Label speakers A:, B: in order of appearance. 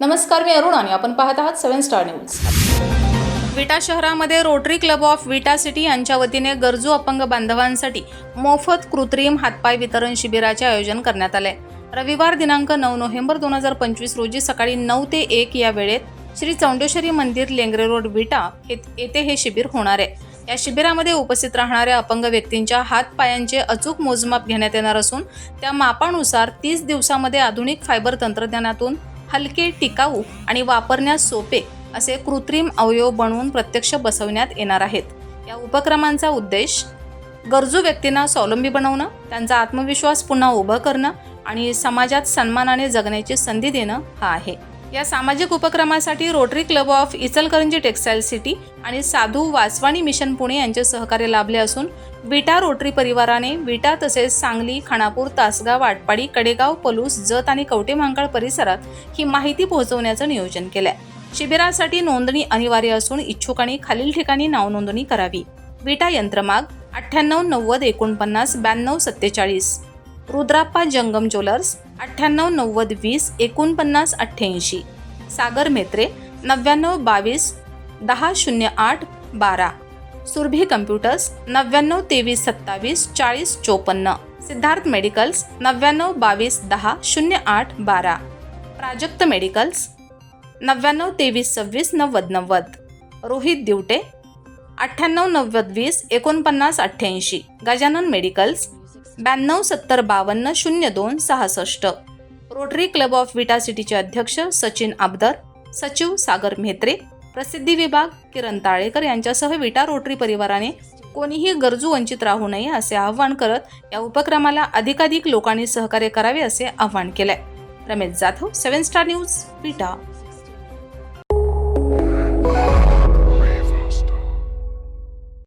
A: नमस्कार मी अरुण आणि आपण पाहत आहात सेव्हन स्टार न्यूज. विटा शहरामध्ये rotary club of Vita city यांच्या वतीने गरजू अपंग बांधवांसाठी मोफत कृत्रिम हातपाय वितरण शिबिराचे आयोजन करण्यात आले. रविवार दिनांक नऊ नोव्हेंबर दोन हजार पंचवीस रोजी सकाळी नऊ ते एक या वेळेत श्री चौंडेश्वरी मंदिर लेंगरे रोड विटा हे- येथे हे शिबिर होणार आहे. या शिबिरामध्ये उपस्थित राहणाऱ्या अपंग व्यक्तींच्या हातपायांचे अचूक मोजमाप घेण्यात येणार असून त्या मापानुसार तीस दिवसामध्ये आधुनिक फायबर तंत्रज्ञानातून हलके टिकाऊ आणि वापरण्यास सोपे असे कृत्रिम अवयव बनवून प्रत्यक्ष बसवण्यात येणार आहेत. या उपक्रमांचा उद्देश गरजू व्यक्तींना स्वावलंबी बनवणं त्यांचा आत्मविश्वास पुन्हा उभं करणं आणि समाजात सन्मानाने जगण्याची संधी देणं हा आहे. या सामाजिक उपक्रमासाठी rotary club of Ichalkaranji textile city आणि साधू वासवाणी मिशन पुणे यांचे सहकार्य लाभले असून विटा रोटरी परिवाराने विटा तसेच सांगली खानापूर तासगाव आटपाडी कडेगाव पलूस जत आणि कवटेमहांकाळ परिसरात ही माहिती पोहोचवण्याचं नियोजन केलंय. शिबिरासाठी नोंदणी अनिवार्य असून इच्छुकांनी खालील ठिकाणी नावनोंदणी करावी. विटा यंत्रमाग अठ्ठ्याण्णव नव्वद एकोणपन्नास ब्याण्णव सत्तेचाळीस. रुद्राप्पा जंगम ज्वेलर्स अठ्ठ्याण्णव नव्वद वीस एकोणपन्नास अठ्ठ्याऐंशी. सागर मेत्रे नव्याण्णव बावीस दहा शून्य आठ बारा. सुरभी कम्प्युटर्स नव्याण्णव तेवीस सत्तावीस चाळीस चोपन्न. सिद्धार्थ मेडिकल्स नव्याण्णव बावीस दहा शून्य आठ बारा. प्राजक्त मेडिकल्स नव्याण्णव तेवीस सव्वीस नव्वद नव्वद. रोहित दिवटे अठ्ठ्याण्णव नव्वद वीस एकोणपन्नास अठ्ठ्याऐंशी. गजानन मेडिकल्स ब्याण्णव सत्तर बावन्न शून्य दोन सहासष्ट. रोटरी क्लब ऑफ विटा सिटीचे अध्यक्ष सचिन आबदर सचिव सागर म्हेत्रे प्रसिद्धी विभाग किरण ताळेकर यांच्यासह विटा रोटरी परिवाराने कोणीही गरजू वंचित राहू नये असे आवाहन करत या उपक्रमाला अधिकाधिक लोकांनी सहकार्य करावे असे आवाहन केले Ramesh Jadhav seven star news Vita